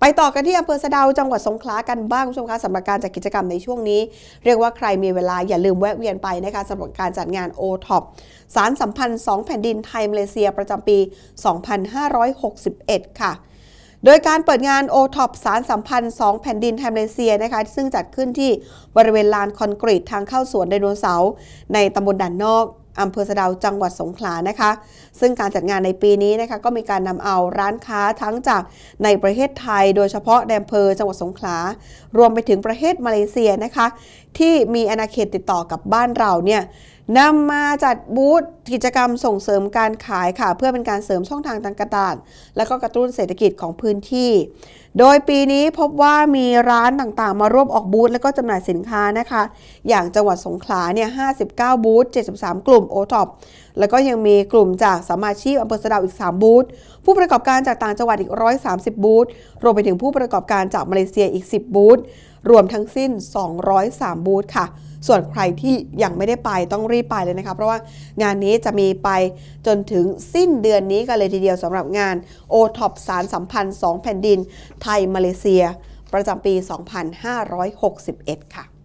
ไปต่อกันที่อำเภอสะดาวจังหวัดสงขลากันบ้างคุณผู้ชมคะสำหรับการจัดกิจกรรมในช่วงนี้ เรียกว่าใครมีเวลาอย่าลืมแวะเวียนไปนะคะสำหรับการจัดงาน o t o p สารสัมพันธ์2แผ่นดินไทยมาเลเซียประจำปี 2561 ค่ะโดยการเปิดงาน o t o p สารสัมพันธ์2แผ่นดินไทยมาเลเซียนะคะซึ่งจัดขึ้นที่บริเวณลานคอนกรีตทางเข้าสวนไดโนเสาร์ในตำบลด่านนอก อำเภอสะดาวจังหวัดสงขลานะคะ ซึ่งการจัดงานในปีนี้นะคะก็มีการนำเอาร้านค้าทั้งจากในประเทศไทย โดยเฉพาะในอำเภอจังหวัดสงขลา รวมไปถึงประเทศมาเลเซียนะคะ ที่มีอาณาเขตติดต่อกับบ้านเราเนี่ย นำมาจัดบูธกิจกรรมส่งเสริมการขายค่ะ เพื่อเป็นการเสริมช่องทางทางการตลาดและก็กระตุ้นเศรษฐกิจของพื้นที่ โดยปีนี้พบว่ามีร้านต่างๆ มาร่วมออกบูธและก็จำหน่ายสินค้านะคะ อย่างจังหวัดสงขลาเนี่ย59 บูธ 73 กลุ่มโอท็อปแล้วก็ยังมีกลุ่มจากสมาชีพอำเภอสะดาวอีก 3 บูธ ผู้ประกอบการจากต่างจังหวัดอีก 130 บูธ รวมไปถึงผู้ประกอบการจากมาเลเซียอีก 10 บูธรวมทั้งสิ้น 203 บูธค่ะ ส่วนใครที่ยังไม่ได้ไปต้องรีบไปเลยนะคะ เพราะว่างานนี้จะมีไปจนถึงสิ้นเดือนนี้กันเลยทีเดียวสำหรับงาน o t o p สารสัมพันธ์ 2 แผ่นดิน ไทยมาเลเซีย ประจำปี 2561 ค่ะ